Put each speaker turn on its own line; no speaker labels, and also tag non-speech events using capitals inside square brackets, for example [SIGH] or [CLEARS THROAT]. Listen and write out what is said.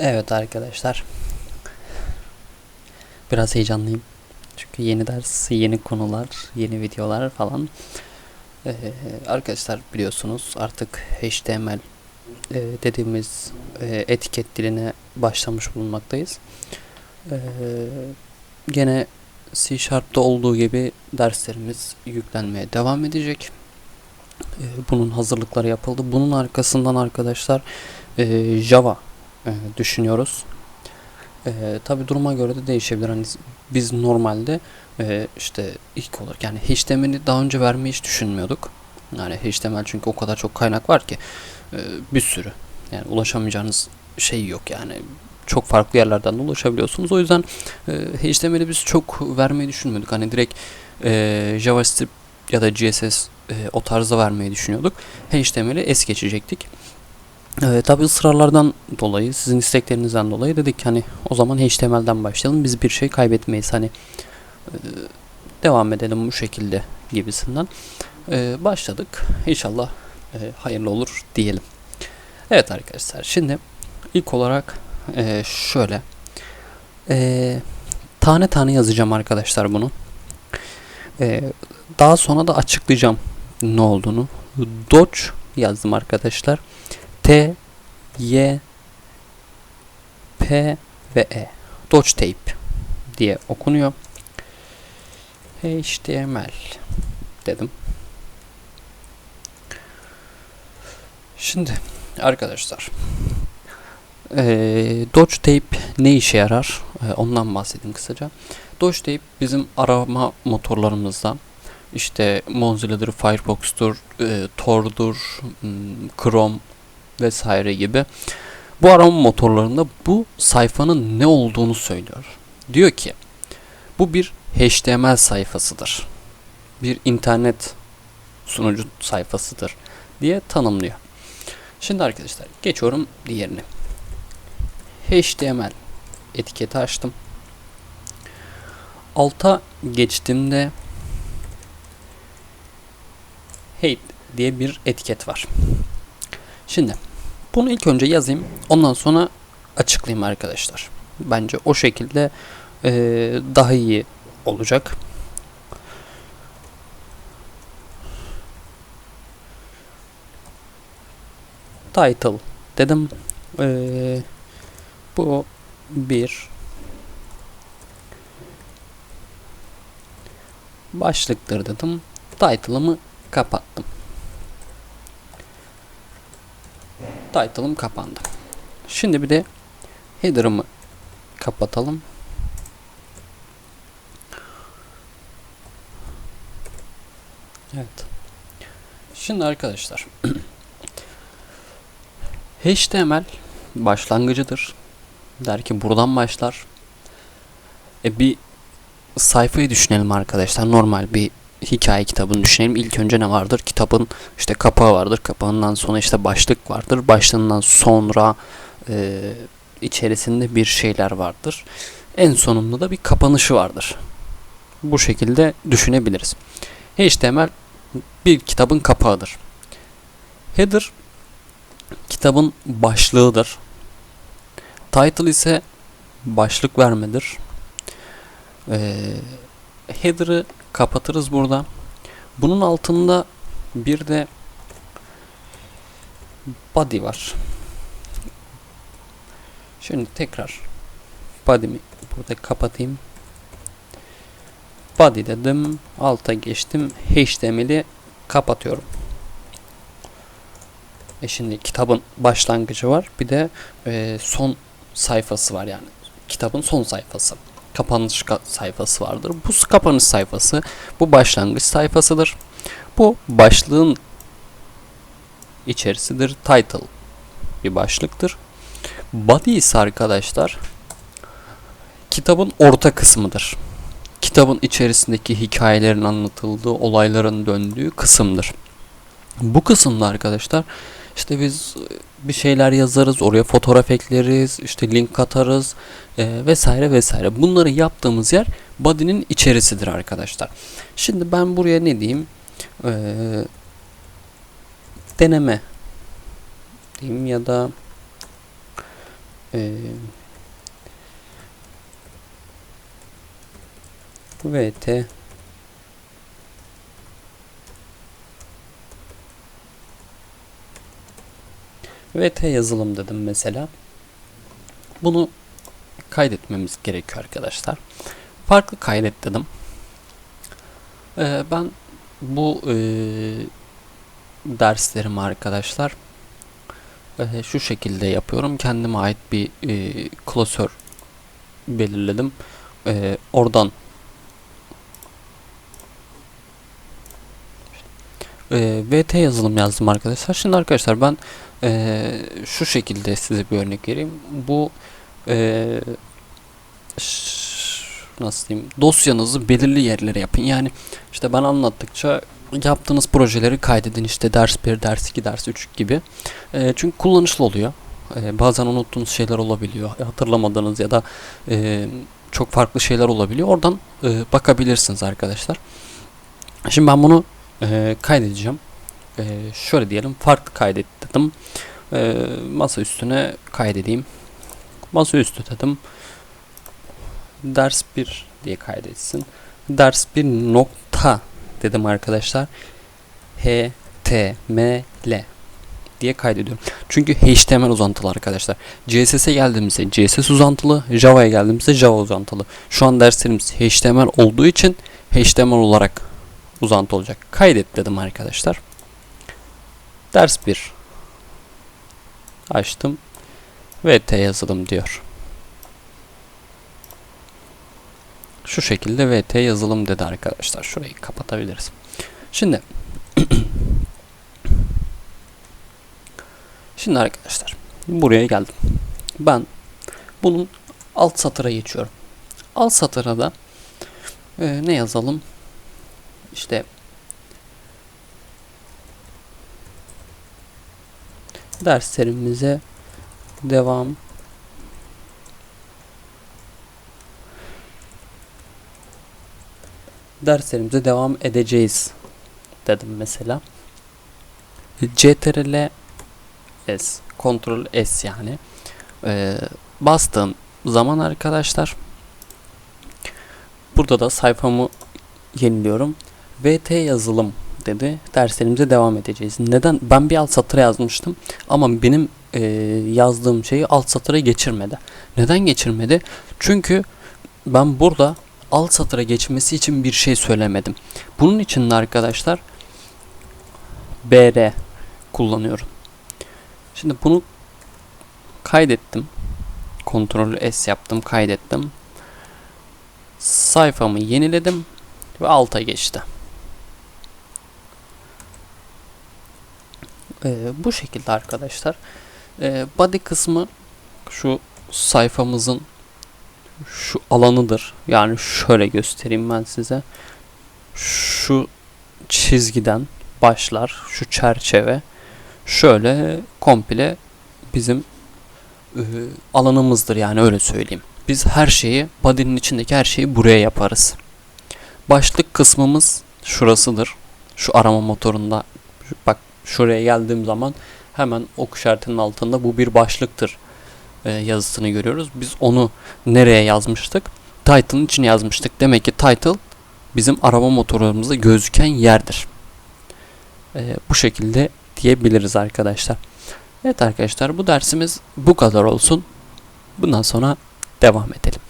Evet arkadaşlar. Biraz heyecanlıyım. Çünkü yeni ders, yeni konular, yeni videolar falan. Ee, arkadaşlar biliyorsunuz artık HTML e, dediğimiz e, etiket diline başlamış bulunmaktayız. Ee, gene C Sharp'ta olduğu gibi derslerimiz yüklenmeye devam edecek. Ee, bunun hazırlıkları yapıldı. Bunun arkasından arkadaşlar e, Java e, düşünüyoruz. E, Tabi duruma göre de değişebilir. Hani biz normalde e, işte ilk olarak yani HTML'i daha önce vermeyi hiç düşünmüyorduk. Yani HTML çünkü o kadar çok kaynak var ki e, bir sürü. Yani ulaşamayacağınız şey yok yani. Çok farklı yerlerden de ulaşabiliyorsunuz. O yüzden e, HTML'i biz çok vermeyi düşünmüyorduk. Hani direkt e, JavaScript ya da CSS e, o tarzda vermeyi düşünüyorduk. HTML'i es geçecektik. Ee, tabii ısrarlardan dolayı, sizin isteklerinizden dolayı dedik hani o zaman HTML'den başlayalım. Biz bir şey kaybetmeyiz hani e, devam edelim bu şekilde gibisinden. E, başladık. İnşallah e, hayırlı olur diyelim. Evet arkadaşlar şimdi ilk olarak e, şöyle e, tane tane yazacağım arkadaşlar bunu. E, daha sonra da açıklayacağım ne olduğunu. Dodge yazdım arkadaşlar. T, Y, P ve E. Dodge Tape diye okunuyor. HTML dedim. Şimdi arkadaşlar ee, Dodge Tape ne işe yarar? Ee, ondan bahsedeyim kısaca. Dodge Tape bizim arama motorlarımızda işte Mozilla'dır, Firefox'tur, e, Tor'dur, Chrome vesaire gibi bu arama motorlarında bu sayfanın ne olduğunu söylüyor. Diyor ki bu bir HTML sayfasıdır. Bir internet sunucu sayfasıdır diye tanımlıyor. Şimdi arkadaşlar geçiyorum diğerine. HTML etiketi açtım. Alta geçtiğimde hate diye bir etiket var. Şimdi bunu ilk önce yazayım. Ondan sonra açıklayayım arkadaşlar. Bence o şekilde e, daha iyi olacak. Title dedim. E, bu bir başlıktır dedim. Title'ımı kapattım. Title'ım kapandı. Şimdi bir de header'ımı kapatalım. Evet. Şimdi arkadaşlar [CLEARS THROAT] HTML başlangıcıdır. Der ki buradan başlar. E bir sayfayı düşünelim arkadaşlar. Normal bir hikaye kitabını düşünelim. İlk önce ne vardır? Kitabın işte kapağı vardır. Kapağından sonra işte başlık vardır. Başlığından sonra e, içerisinde bir şeyler vardır. En sonunda da bir kapanışı vardır. Bu şekilde düşünebiliriz. HTML bir kitabın kapağıdır. Header kitabın başlığıdır. Title ise başlık vermedir. Ee, header'ı kapatırız burada. Bunun altında bir de body var. Şimdi tekrar body'mi burada kapatayım. Body dedim. Alta geçtim. HTML'i kapatıyorum. E şimdi kitabın başlangıcı var. Bir de e, son sayfası var yani. Kitabın son sayfası kapanış sayfası vardır. Bu kapanış sayfası bu başlangıç sayfasıdır. Bu başlığın içerisidir. Title bir başlıktır. Body ise arkadaşlar kitabın orta kısmıdır. Kitabın içerisindeki hikayelerin anlatıldığı, olayların döndüğü kısımdır. Bu kısımda arkadaşlar işte biz bir şeyler yazarız, oraya fotoğraf ekleriz, işte link atarız e, vesaire vesaire. Bunları yaptığımız yer body'nin içerisidir arkadaşlar. Şimdi ben buraya ne diyeyim? E, deneme diyeyim ya da Ee, VT VT yazılım dedim mesela. Bunu kaydetmemiz gerekiyor arkadaşlar. Farklı kaydet dedim. Ee, ben bu e, derslerimi arkadaşlar e, şu şekilde yapıyorum. Kendime ait bir e, klasör belirledim. E, oradan e, VT yazılım yazdım arkadaşlar. Şimdi arkadaşlar ben e, şu şekilde size bir örnek vereyim. Bu e, nasıl diyeyim dosyanızı belirli yerlere yapın. Yani işte ben anlattıkça yaptığınız projeleri kaydedin işte ders 1, ders 2, ders 3 gibi. E, çünkü kullanışlı oluyor. E, bazen unuttuğunuz şeyler olabiliyor. Hatırlamadığınız ya da e, çok farklı şeyler olabiliyor. Oradan e, bakabilirsiniz arkadaşlar. Şimdi ben bunu e, kaydedeceğim. E, şöyle diyelim farklı kaydet dedim. E, masa üstüne kaydedeyim. Masa üstü dedim. Ders 1 diye kaydetsin. Ders 1 nokta dedim arkadaşlar. H diye kaydediyorum. Çünkü HTML uzantılı arkadaşlar. CSS'e geldiğimizde CSS uzantılı, Java'ya geldiğimizde Java uzantılı. Şu an derslerimiz HTML olduğu için HTML olarak uzantı olacak. Kaydet dedim arkadaşlar. Ders 1 açtım. VT yazılım diyor. Şu şekilde VT yazılım dedi arkadaşlar. Şurayı kapatabiliriz. Şimdi [CLEARS THROAT] Şimdi arkadaşlar buraya geldim. Ben bunun alt satıra geçiyorum. Alt satıra da e, ne yazalım? İşte derslerimize devam derslerimize devam edeceğiz dedim mesela. CTRL S, Ctrl S yani. Ee, bastığım zaman arkadaşlar burada da sayfamı yeniliyorum. VT yazılım dedi. Derslerimize devam edeceğiz. Neden? Ben bir alt satıra yazmıştım ama benim e, yazdığım şeyi alt satıra geçirmedi. Neden geçirmedi? Çünkü ben burada alt satıra geçmesi için bir şey söylemedim. Bunun için de arkadaşlar BR kullanıyorum. Şimdi bunu kaydettim. Ctrl S yaptım, kaydettim. Sayfamı yeniledim ve alta geçti. Ee, bu şekilde arkadaşlar. Ee, body kısmı şu sayfamızın şu alanıdır. Yani şöyle göstereyim ben size. Şu çizgiden başlar. Şu çerçeve şöyle komple bizim e, alanımızdır yani öyle söyleyeyim. Biz her şeyi body'nin içindeki her şeyi buraya yaparız. Başlık kısmımız şurasıdır. Şu arama motorunda bak şuraya geldiğim zaman hemen ok işaretinin altında bu bir başlıktır e, yazısını görüyoruz. Biz onu nereye yazmıştık? Title'ın içine yazmıştık. Demek ki title bizim arama motorumuzda gözüken yerdir. E, bu şekilde diyebiliriz arkadaşlar. Evet arkadaşlar bu dersimiz bu kadar olsun. Bundan sonra devam edelim.